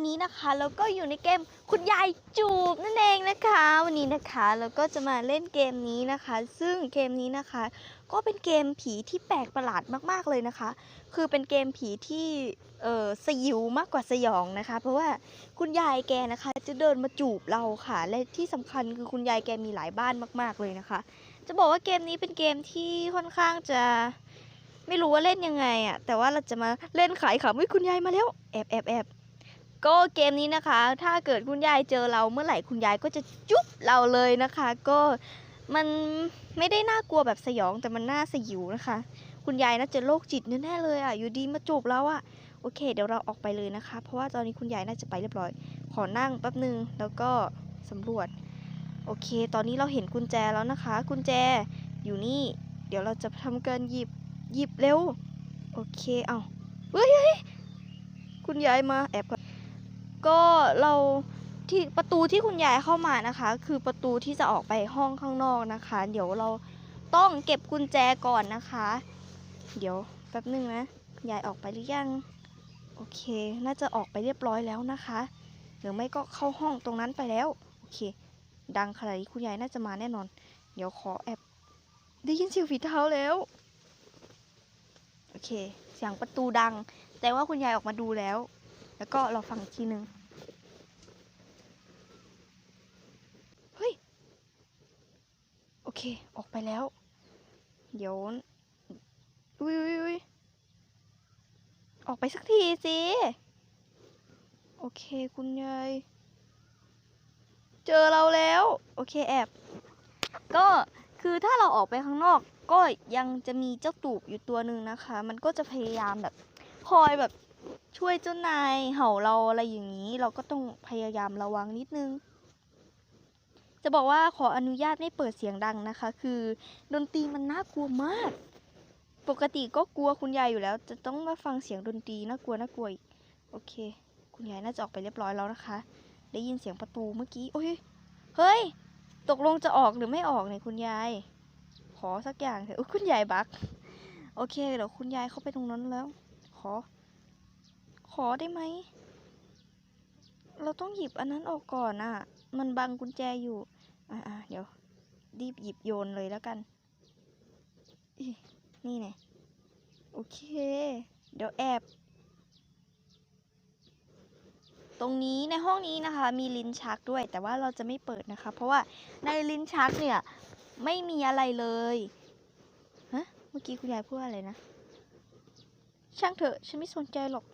อนนี้นะคะแล้วก็อยู่ในเกมคุณยายจูบนั่นเองนะคะ วันนี้นะคะเราก็จะมาเล่นเกมนี้นะคะ ซึ่งเกมนี้นะคะ ก็เป็นเกมผีที่แปลกประหลาดมากๆเลยนะคะ คือเป็นเกมผีที่เออสยิวมากกว่าสยองนะคะ เพราะว่าคุณยายแกนะคะ จะเดินมาจูบเราค่ะ และที่สำคัญคือคุณยายแกมีหลายบ้านมาก ๆเลยนะคะ จะบอกว่าเกมนี้เป็นเกมที่ค่อนข้างจะไม่รู้ว่าเล่นยังไงอะแต่ว่าเราจะมาเล่นขายขำวิคุณยายมาแล้วแอบแอบแอบ ก็เกมนี้นะคะ ถ้าเกิดคุณยายเจอเราเมื่อไหร่คุณยายก็จะจุ๊บเราเลยนะคะ ก็มันไม่ได้น่ากลัวแบบสยองแต่มันน่าสยิวนะคะ คุณยายน่าจะโรคจิตแน่เลยอะอยู่ดีมาจูบเราอะโอเค เดี๋ยวเราออกไปเลยนะคะ เพราะว่าตอนนี้คุณยายน่าจะไปเรียบร้อย ขอนั่งแป๊บนึงแล้วก็สำรวจ โอเค ตอนนี้เราเห็นกุญแจแล้วนะคะ กุญแจอยู่นี่ เดี๋ยวเราจะทำการหยิบหยิบเร็ว โอเคเอาเฮ้ยเฮ้ยคุณยายมาแอบก่อน ก็เราที่ประตูที่คุณยายเข้ามานะคะ คือประตูที่จะออกไปห้องข้างนอกนะคะ เดี๋ยวเราต้องเก็บกุญแจก่อนนะคะ เดี๋ยวแป๊บหนึ่งนะยายออกไปหรือยัง โอเค น่าจะออกไปเรียบร้อยแล้วนะคะหรือไม่ก็เข้าห้องตรงนั้นไปแล้ว โอเค ดังขนาดนี้คุณยายน่าจะมาแน่นอน เดี๋ยวขอแอบได้ยินเสียงฝีเท้าแล้ว โอเค เสียงประตูดัง แต่ว่าคุณยายออกมาดูแล้ว แล้วก็เราฟังอีกทีนึง เฮ้ย โอเค ออกไปแล้ว เดี๋ยว อุ้ยอุ้ยอุ้ยออกไปสักทีสิ โอเค คุณยาย เจอเราแล้ว โอเคแอบ ก็คือถ้าเราออกไปข้างนอกก็ยังจะมีเจ้าตูบอยู่ตัวหนึ่งนะคะ มันก็จะพยายามแบบ คอยแบบ ช่วยเจ้านายเห่าเราอะไรอย่างนี้ เราก็ต้องพยายามระวังนิดนึง จะบอกว่าขออนุญาตไม่เปิดเสียงดังนะคะ คือดนตรีมันน่ากลัวมาก ปกติก็กลัวคุณยายอยู่แล้ว จะต้องมาฟังเสียงดนตรีน่ากลัวน่ากลัวอีกโอเค คุณยายน่าจะออกไปเรียบร้อยแล้วนะคะ ได้ยินเสียงประตูเมื่อกี้โอ้ยเฮ้ย ตกลงจะออกหรือไม่ออกเนี่ยคุณยาย ขอสักอย่างเถอะคุณยายบักโอเคเดี๋ยวคุณยายเข้าไปตรงนั้นแล้ว ขอ ขอได้ไหม เราต้องหยิบอันนั้นออกก่อนอะ มันบังกุญแจอยู่ อ่าเดี๋ยว รีบหยิบโยนเลยแล้วกัน นี่ไงโอเค เดี๋ยวแอบ ตรงนี้ในห้องนี้นะคะ มีลิ้นชักด้วย แต่ว่าเราจะไม่เปิดนะคะ เพราะว่าในลิ้นชักเนี่ย ไม่มีอะไรเลยฮะเมื่อกี้คุณยายพูดอะไรนะ ช่างเถอะ ฉันไม่สนใจหรอก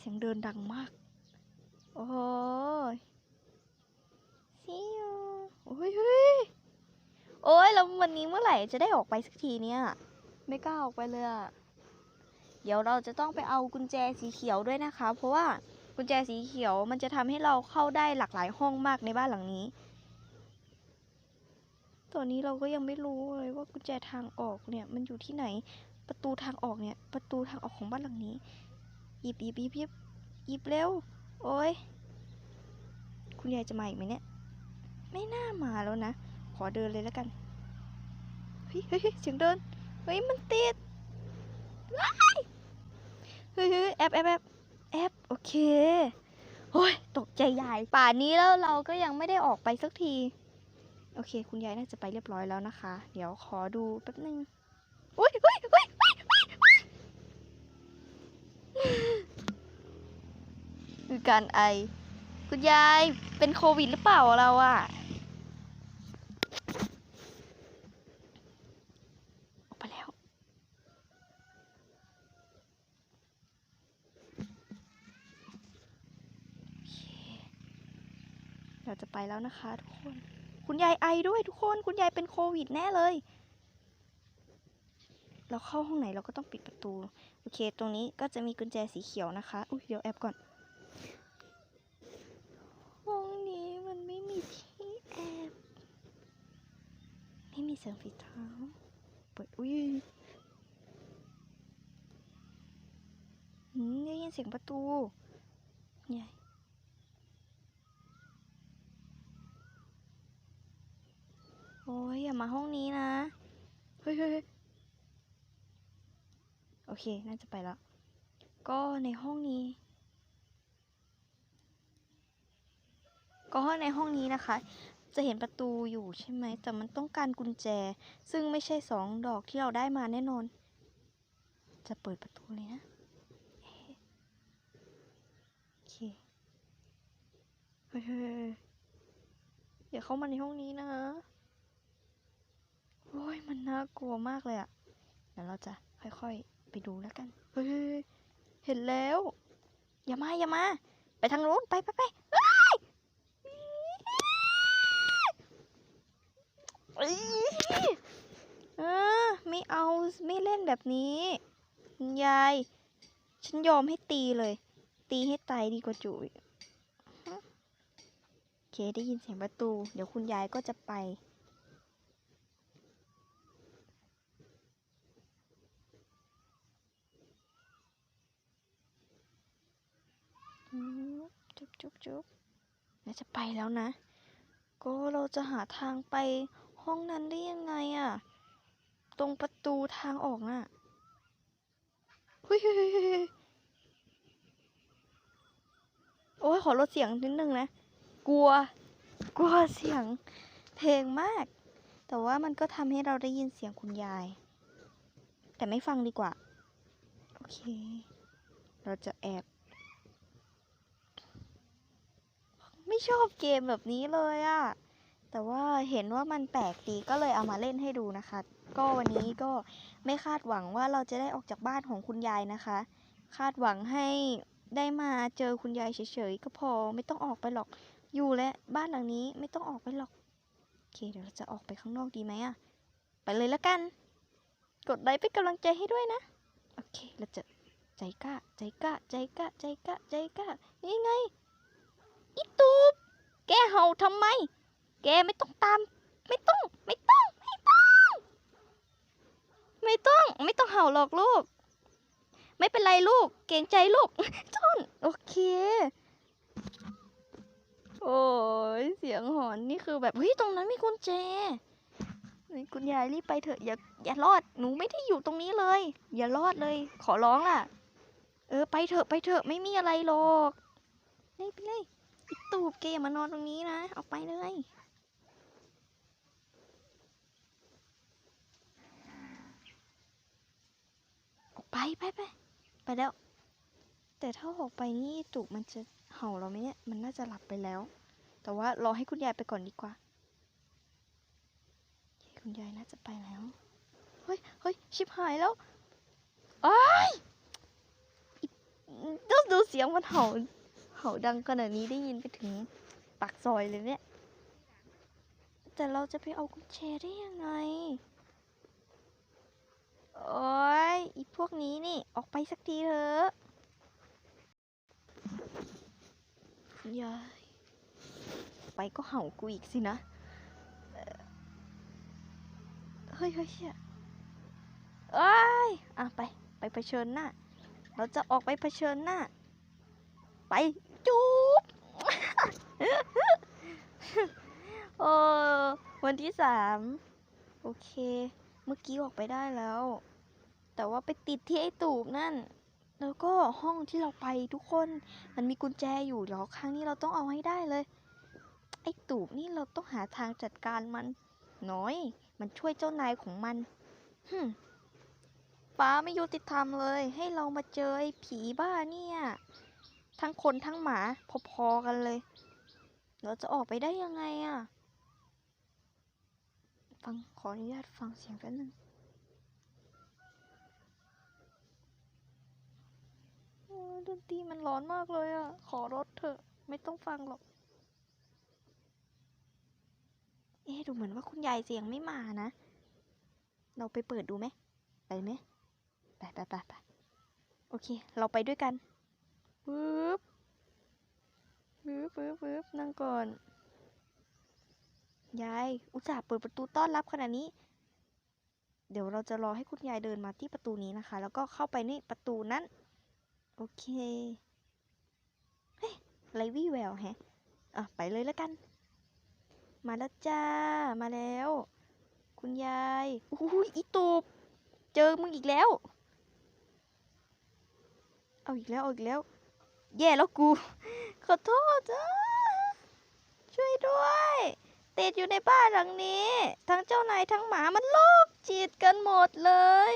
เสียงเดินดังมาก โอ้ยซิวโอ้ยเฮ้ยโอ้ยแล้ววันนี้เมื่อไหร่จะได้ออกไปสักทีเนี่ย ไม่กล้าออกไปเลยอะเดี๋ยวเราจะต้องไปเอากุญแจสีเขียวด้วยนะคะ เพราะว่ากุญแจสีเขียวมันจะทำให้เราเข้าได้หลากหลายห้องมากในบ้านหลังนี้ ตอนนี้เราก็ยังไม่รู้เลยว่ากุญแจทางออกเนี่ยมันอยู่ที่ไหน ประตูทางออกเนี่ย ประตูทางออกของบ้านหลังนี้ หยิบหยิบหยิบหยิบหยิบเร็ว โอ้ย คุณยายจะมาอีกไหมเนี่ย ไม่น่ามาแล้วนะ ขอเดินเลยแล้วกัน เฮ้ยเฮ้ยเสียงเดิน เฮ้ย มันติดว้ายเฮ้ยเฮ้ยแอบแอบแอบแอบโอเคโอ้ยตกใจใหญ่ป่านนี้แล้วเราก็ยังไม่ได้ออกไปสักที โอเค คุณยายน่าจะไปเรียบร้อยแล้วนะคะ เดี๋ยวขอดูแป๊บนึงอุ้ยอุ้ยอุ้ยอุ้ยอุ้ยอุ้ย คือการไอ คุณยายเป็นโควิดหรือเปล่าเราอะออกไปแล้วเคเราจะไปแล้วนะคะทุกคน คุณยายไอด้วยทุกคน คุณยายเป็นโควิดแน่เลย เราเข้าห้องไหนเราก็ต้องปิดประตู โอเค ตรงนี้ก็จะมีกุญแจสีเขียวนะคะ อุ้ยเดี๋ยวแอบก่อน ห้องนี้มันไม่มีที่แอบ ไม่มี เสียงฝีเท้า เปิด อุ้ยหืมได้ยินเสียงประตูใหญ่โอ้ยอย่ามาห้องนี้นะ เฮ้ยโอเค น่าจะไปแล้ว ก็ในห้องนี้ ก็ในห้องนี้นะคะ จะเห็นประตูอยู่ใช่ไหม แต่มันต้องการกุญแจ ซึ่งไม่ใช่สองดอกที่เราได้มาแน่นอน จะเปิดประตูเลยนะเอ๊ะโอเคเฮ้ยเฮ้ยเฮ้ยอย่าเข้ามาในห้องนี้นะโอ้ยมันน่ากลัวมากเลยอะเดี๋ยวเราจะค่อยๆ ไปดูแล้วกัน เฮ้ย เห็นแล้ว อย่ามา อย่ามา ไปทางนู้น ไปไปไป เออไม่เอาไม่เล่นแบบนี้ ยาย ฉันยอมให้ตีเลย ตีให้ตายดีกว่าจุยโอเคได้ยินเสียงประตู เดี๋ยวคุณยายก็จะไปจุ๊บจุ๊บจุ๊บเราจะไปแล้วนะ ก็เราจะหาทางไป ห้องนั้นได้ยังไงอะตรงประตูทางออกน่ะเฮ้ยโอ้ยขอลดเสียงนิดนึงนะ กลัว กลัวเสียงเพลงมาก แต่ว่ามันก็ทำให้เราได้ยินเสียงคุณยาย แต่ไม่ฟังดีกว่า โอเค เราจะแอบ ไม่ชอบเกมแบบนี้เลยอะ แต่ว่าเห็นว่ามันแปลกดีก็เลยเอามาเล่นให้ดูนะคะ ก็วันนี้ก็ไม่คาดหวังว่าเราจะได้ออกจากบ้านของคุณยายนะคะ คาดหวังให้ได้มาเจอคุณยายเฉยๆก็พอไม่ต้องออกไปหรอก อยู่และบ้านหลังนี้ไม่ต้องออกไปหรอกโอเคเดี๋ยวเราจะออกไปข้างนอกดีไหมอะไปเลยละกัน กดไลค์เป็นกำลังใจให้ด้วยนะโอเคเราจะใจกล้าใจกล้าใจกล้าใจกล้าใจกล้านี่ไงอีตูบแกเห่าทำไม แกไม่ต้องตาม ไม่ต้องไม่ต้องไม่ต้อง ไม่ต้องไม่ต้องเห่าหรอกลูก ไม่เป็นไรลูก เกรงใจลูกจ้อนโอเค โอ้ยเสียงหอนนี่คือแบบเฮ้ยตรงนั้นมีกุญแจนี่คุณยายรีบไปเถอะอย่าอย่ารอดหนูไม่ได้อยู่ตรงนี้เลย อย่ารอดเลย ขอร้องล่ะ เออไปเถอะไปเถอะไม่มีอะไรหรอกไปเลยตูบแกอย่ามานอนตรงนี้นะ ออกไปเลย ออกไปไปไปไป แล้ว แต่ถ้าออกไปนี่ตูบมันจะเห่าเราไหมเนี่ย มันน่าจะหลับไปแล้ว แต่ว่ารอให้คุณยายไปก่อนดีกว่า คุณยายน่าจะไปแล้ว เฮ้ยเฮ้ยชิบหายแล้วอ้ายต้องดูเสียงมันเห่า เห่าดังขนาดนี้ได้ยินไปถึงปากซอยเลยเนี่ย แต่เราจะไปเอากุญแจได้ยังไง โอ้ยอีพว กนี้นี่ออกไปสักทีเถอะยายไปก็เห่ากูอีกสินะ เฮ้ยเฮ้ยเชี่ยเอ้ยอะไป ไปเผชิญหน้า เราจะออกไปเผชิญหน้า ไป จุ๊บเออวันที่สาม โอเค เมื่อกี้ออกไปได้แล้ว แต่ว่าไปติดที่ไอ้ตูบนั่น แล้วก็ห้องที่เราไปทุกคน มันมีกุญแจอยู่เดี๋ยวครั้งนี้เราต้องเอาให้ได้เลย ไอ้ตูบนี่เราต้องหาทางจัดการมัน น้อย มันช่วยเจ้านายของมันหึมฟ้าไม่ยุติธรรมเลย ให้เรามาเจอไอ้ผีบ้าเนี่ย ทั้งคนทั้งหมาพอๆกันเลย เราจะออกไปได้ยังไงอะฟังขออนุญาตฟังเสียงแป๊บนึงโอ้ย ดนตรีมันร้อนมากเลยอะขอรถเถอะ ไม่ต้องฟังหรอก เอ๊ดูเหมือนว่าคุณยายเสียงไม่มานะ เราไปเปิดดูไหม ไปไหม ไปไปไปไปโอเค เราไปด้วยกันปึ๊บปึ๊บปึ๊บปึ๊บนั่งก่อน ยาย อุตส่าห์เปิดประตูต้อนรับขนาดนี้ เดี๋ยวเราจะรอให้คุณยายเดินมาที่ประตูนี้นะคะ แล้วก็เข้าไปในประตูนั้น โอเค เฮ้ยไรวี่แววแฮะ อะ ไปเลยแล้วกัน มาแล้วจ้า มาแล้ว คุณยายอุ้ยอีตูบเจอมึงอีกแล้ว เอาอีกแล้ว เอาอีกแล้ว แย่แล้วกู ขอโทษจ้าช่วยด้วยติดอยู่ในบ้านหลังนี้ ทั้งเจ้านายทั้งหมามันโรคจิตกันหมดเลย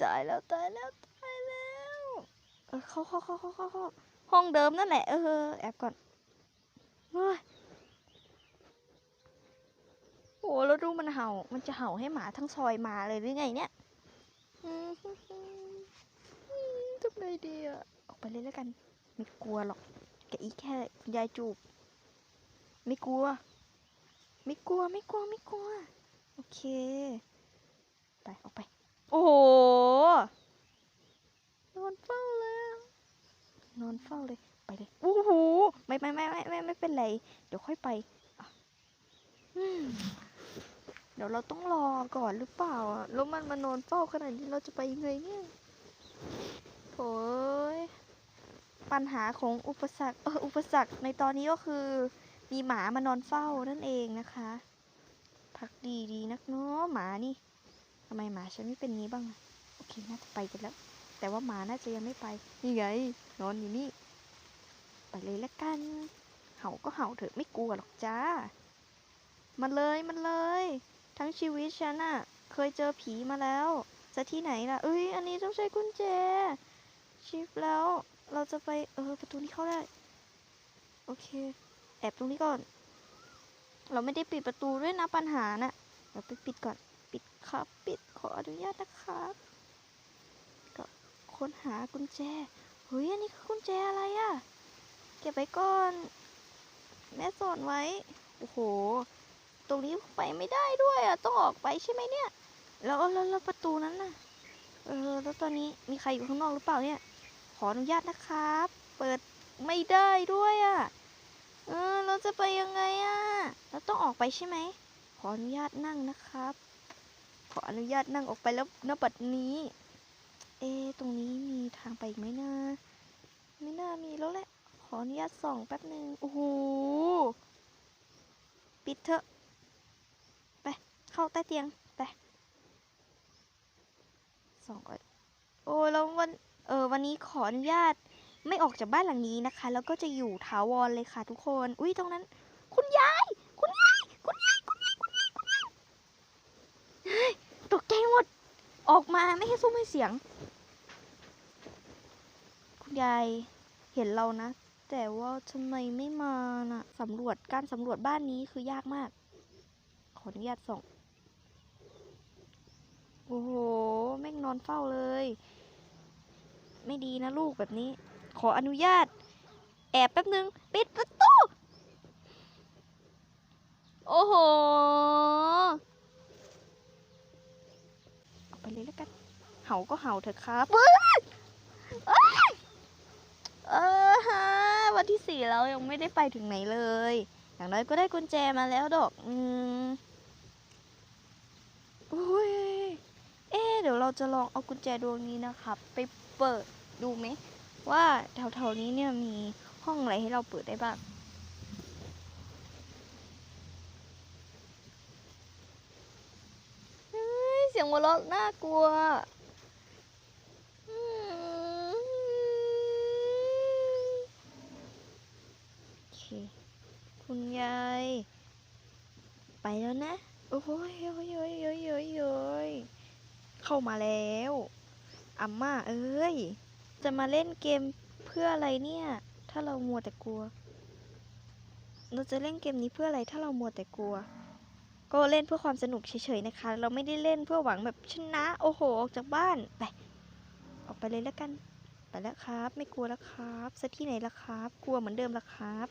ตายแล้วตายแล้ว เออเข้าเข้าเข้าเข้าเข้าเข้าห้องเดิมนั่นแหละเออแอบก่อนเฮ้ยโอ้แล้วดูมันเห่า มันจะเห่าให้หมาทั้งซอยมาเลยหรือไงเนี่ยทำไงดีอะออกไปเลยแล้วกัน ไม่กลัวหรอกแกอีแค่คุณยายจูบ ไม่กลัว ไม่กลัวไม่กลัวไม่กลัว โอเค ไปออกไป โอ้โห นอนเฝ้าแล้ว นอนเฝ้าเลย ไปเลยโอ้โหไม่ไม่ไม่ไม่ไม่ไม่เป็นไร เดี๋ยวค่อยไปเดี๋ยวเราต้องรอก่อนหรือเปล่าอะแล้วมันมานอนเฝ้าขนาดนี้เราจะไปยังไงเนี่ยโถยปัญหาของอุปสรรคเอออุปสรรคในตอนนี้ก็คือ มีหมามานอนเฝ้านั่นเองนะคะ พักดีดีนักเนาะหมานี่ทำไมหมาฉันไม่เป็นงี้บ้าง โอเค น่าจะไปกันแล้ว แต่ว่าหมาน่าจะยังไม่ไป นี่ไง นอนอยู่นี่ ไปเลยละกัน เห่าก็เห่าเถอะไม่กลัวหรอกจ้า มันเลยมันเลย ทั้งชีวิตฉันอะเคยเจอผีมาแล้วจะที่ไหนล่ะ เอ้ย อันนี้ต้องใช้กุญแจ ชิปแล้ว เราจะไป เออ ประตูนี้เข้าได้ โอเค แอบตรงนี้ก่อน เราไม่ได้ปิดประตูด้วยนะปัญหาน่ะเดี๋ยวไปปิดก่อน ปิดครับ ปิด ขออนุญาตนะครับ ค้นหากุญแจเฮ้ยอันนี้คือกุญแจอะไรอะเก็บไว้ก่อน แม่สอนไว้ โอ้โห ตรงนี้ไปไม่ได้ด้วยอะต้องออกไปใช่ไหมเนี่ย แล้วแล้วแล้วประตูนั้นน่ะ เออ แล้วตอนนี้มีใครอยู่ข้างนอกหรือเปล่าเนี่ย ขออนุญาตนะครับ เปิดไม่ได้ด้วยอะเออ เราจะไปยังไงอะเราต้องออกไปใช่ไหม ขออนุญาตนั่งนะครับ ขออนุญาตนั่งออกไปแล้วณบัดนี้ เอตรงนี้มีทางไปอีกไหมนะไม่น่ามีแล้วแหละ ขออนุญาตส่องแป๊บหนึ่งโอ้โห ปิดเถอะ ไป เข้าใต้เตียง ไปส่องก่อน โอ้แล้ววัน เออ วันนี้ขออนุญาตไม่ออกจากบ้านหลังนี้นะคะ แล้วก็จะอยู่ถาวรเลยค่ะทุกคน อุ้ยตรงนั้น คุณยาย คุณยาย คุณยาย คุณยาย คุณยายเฮ้ยตกใจหมด ออกมาไม่ให้ซุ้มให้เสียง คุณยายเห็นเรานะ แต่ว่าทำไมไม่มาน่ะสำรวจการสำรวจบ้านนี้คือยากมาก ขออนุญาตส่อง โอ้โห แม่งนอนเฝ้าเลย ไม่ดีนะลูกแบบนี้ ขออนุญาต แอบแป๊บนึง ปิดประตู โอ้โห ออกไปเลยแล้วกัน เห่าก็เห่าเถอะครับเว้ยเออฮะวันที่สี่แล้วยังไม่ได้ไปถึงไหนเลย อย่างน้อยก็ได้กุญแจมาแล้วดอก อืมอุ้ยเอ๊เดี๋ยวเราจะลองเอากุญแจดวงนี้นะครับ ไปเปิดดูไหม ว่าแถวๆนี้เนี่ยมีห้องอะไรให้เราเปิดได้บ้างเฮ้ยเสียงหัวเราะน่ากลัวอืมโอเค คุณยาย ไปแล้วนะ โอ้ยโอ้ยโอ้ยโอ้ยโอ้ยโอ้ยเข้ามาแล้วอาม่าเอ้ย จะมาเล่นเกมเพื่ออะไรเนี่ย ถ้าเรามัวแต่กลัว เราจะเล่นเกมนี้เพื่ออะไรถ้าเรามัวแต่กลัว ก็เล่นเพื่อความสนุกเฉยๆนะคะ เราไม่ได้เล่นเพื่อหวังแบบชนะ โอ้โห ออกจากบ้าน ไป ออกไปเลยแล้วกัน ไปแล้วครับ ไม่กลัวแล้วครับซะที่ไหนละครับ กลัวเหมือนเดิมละครับ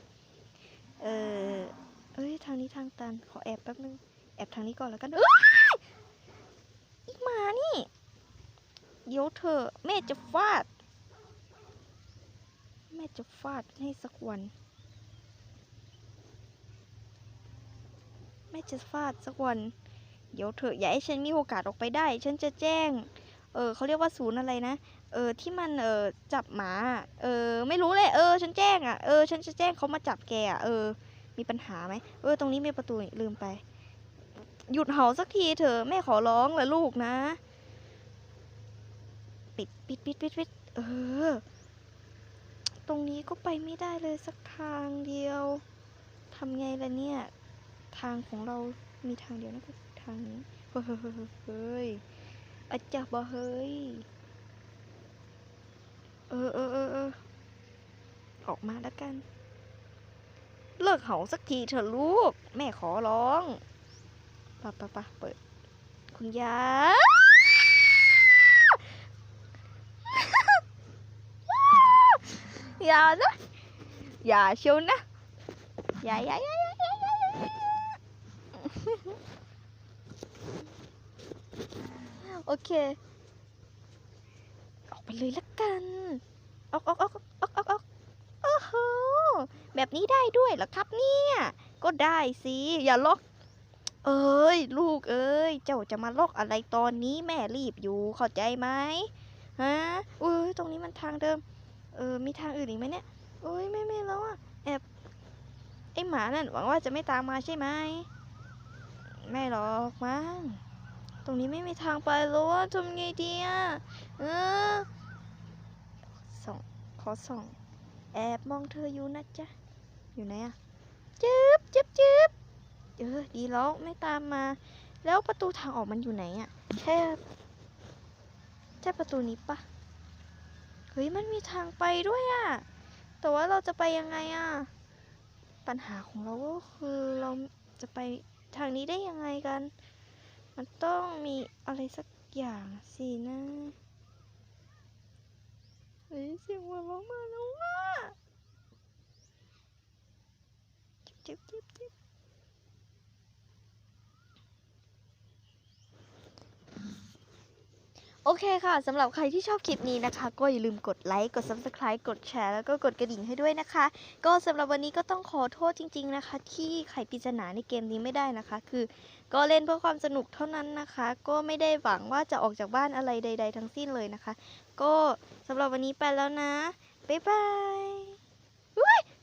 เออ เอ้ยทางนี้ทางตัน ขอแอบแป๊บนึง แอบทางนี้ก่อนแล้วกันเอ้ยอีกหมานี่ เดี๋ยวเธอแม่จะฟาด แม่จะฟาดให้สักวัน แม่จะฟาดสักวัน เดี๋ยวเถออย่าให้ฉันมีโอกาสออกไปได้ ฉันจะแจ้ง เออเขาเรียกว่าศูนย์อะไรนะ เออที่มันเออจับหมา เออไม่รู้เลย เออ ฉันแจ้งอะ เออ ฉันจะแจ้งเขามาจับแกอะ เออ มีปัญหาไหมเออตรงนี้มีประตูนี่ลืมไป หยุดเห่าสักทีเถอะแม่ขอร้องละลูกนะ ปิดปิดปิดปิดปิดเออ ตรงนี้ก็ไปไม่ได้เลยสักทางเดียวทำไงล่ะเนี่ย ทางของเรามีทางเดียวนะคือทางนี้เฮ้ยเฮ้ยเฮ้ยอาจารย์บอเฮ้ยเออเออเออออกมาแล้วกัน เลิกเห่าสักทีเถอะลูก แม่ขอร้องปะปะปะเปิด คุณยายอย่านะอย่าเชียวนะอย่าอย่าอย่าอย่าอย่าอย่าโอเค ออกไปเลยละกัน ออกออกออกออกออกออกโอ้โห แบบนี้ได้ด้วยเหรอครับเนี่ย ก็ได้สิ อย่าล็อก เอ้ย ลูกเอ้ย เจ้าจะมาล็อกอะไรตอนนี้แม่รีบอยู่เข้าใจไหมฮะอุ้ยตรงนี้มันทางเดิม เออ มีทางอื่นอีกไหมเนี่ยโอ้ยไม่ไม่แล้วอะแอบไอหมานั่นหวังว่าจะไม่ตามมาใช่ไหมไม่หรอกมั้งตรงนี้ไม่มีทางไปแล้วอะทำไงดีอะเออส่องขอส่อง แอบมองเธออยู่นะจ๊ะ อยู่ไหนอะจึ๊บจึ๊บจึ๊บเออดีแล้วไม่ตามมา แล้วประตูทางออกมันอยู่ไหนอะแค่ใช่ประตูนี้ปะเฮ้ยมันมีทางไปด้วยอะแต่ว่าเราจะไปยังไงอะปัญหาของเราก็คือเราจะไปทางนี้ได้ยังไงกัน มันต้องมีอะไรสักอย่างสินะ เฮ้ยเสียงหัวเราะมาแล้วว่ะจิบจิบจิบ โอเคค่ะ สำหรับใครที่ชอบคลิปนี้นะคะ ก็อย่าลืมกดไลค์ กด Subscribe กดแชร์ แล้วก็กดกระดิ่งให้ด้วยนะคะ ก็สำหรับวันนี้ก็ต้องขอโทษจริง ๆนะคะ ที่ไขปริศนาในเกมนี้ไม่ได้นะคะ คือ ก็เล่นเพื่อความสนุกเท่านั้นนะคะ ก็ไม่ได้หวังว่าจะออกจากบ้านอะไรใด ๆ ทั้งสิ้นเลยนะคะ ก็สำหรับวันนี้ไปแล้วนะ บ๊ายบาย